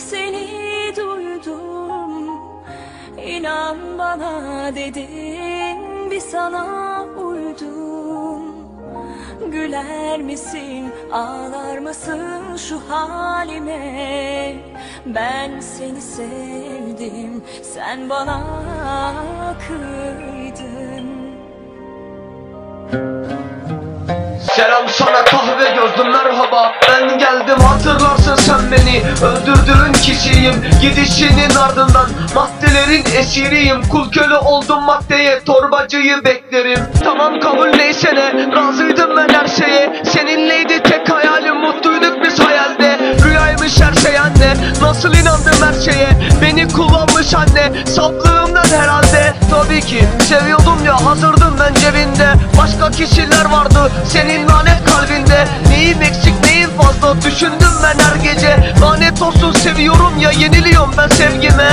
seni duydum. İnan bana dedim bir sana uydum. Güler misin ağlar mısın şu halime? Ben seni sevdim sen bana Selam sana kahve gözlüm merhaba. Ben geldim hatırlarsın sen beni. Öldürdüğün kişiyim Gidişinin ardından. Maddelerin esiriyim Kul köle oldum maddeye Torbacıyı beklerim. Tamam kabul neyse ne Razıydım ben her şeye. Seninleydi tek hayalim Nasıl inandım her şeye? Beni kullanmış anne. Saflığımdan herhalde. Tabii ki seviyordum ya hazırdım ben cebinde. Başka kişiler vardı senin lanet kalbinde. Neyim eksik neyim fazla? Düşündüm ben her gece. Lanet olsun seviyorum ya yeniliyorum ben sevgime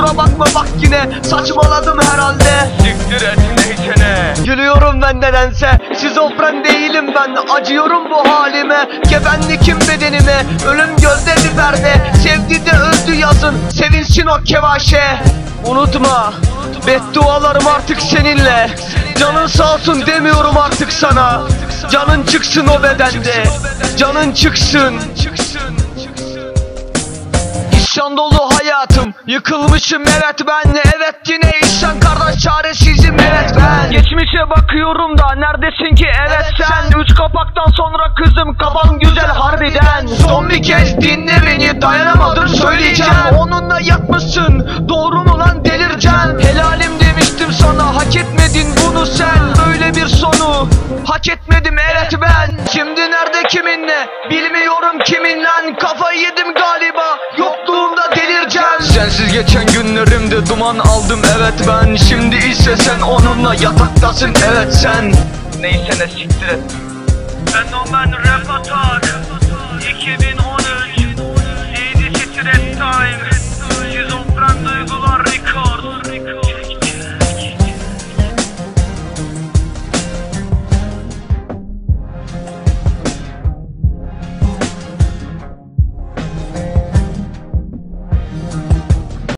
Kusura bakma bak yine saçmaladım herhalde. Siktir et neyse ne. Gülüyorum ben nedense Şizofren değilim ben. Acıyorum bu halime Gebenlikim bedenime. Ölüm gözde biberde Sevdi de öldü yazın. Sevinsin o kevaşe. Unutma Beddualarım artık seninle. Canın sağ olsun demiyorum artık sana. Canın çıksın o bedende. Canın çıksın İsyan dolu hayatım. Yıkılmışım evet ben Evet yine isyan kardeş çaresizim. Evet ben. Geçmişe bakıyorum da neredesin ki? Evet sen. Üç kapaktan sonra kızım kafam güzel harbiden. Son bir kez dinle beni dayanamadım söyleyeceğim. Onunla yatmışsın doğru mu lan delireceğim? Helalim demiştim sana hak etmedin bunu sen. Böyle bir sonu hak etmedim evet ben. Şimdi nerede kiminle? Bilmiyorum kiminle. Kafayı yedim galiba Sensiz geçen günlerimde duman aldım evet. Ben Şimdi ise sen onunla yataktasın evet. Sen Neyse ne siktir et. Ben ben rap atar. 2010